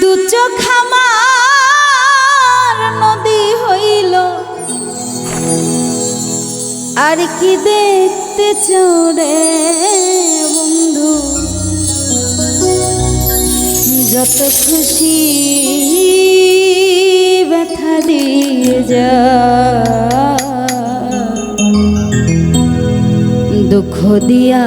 দু চোখ নদী হইল। আর কি দেখতে চড়ে বন্ধু? যত খুশি ব্যথা দিয়ে যা। দুঃখ দিয়া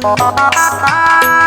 Oh, oh, oh, oh, oh.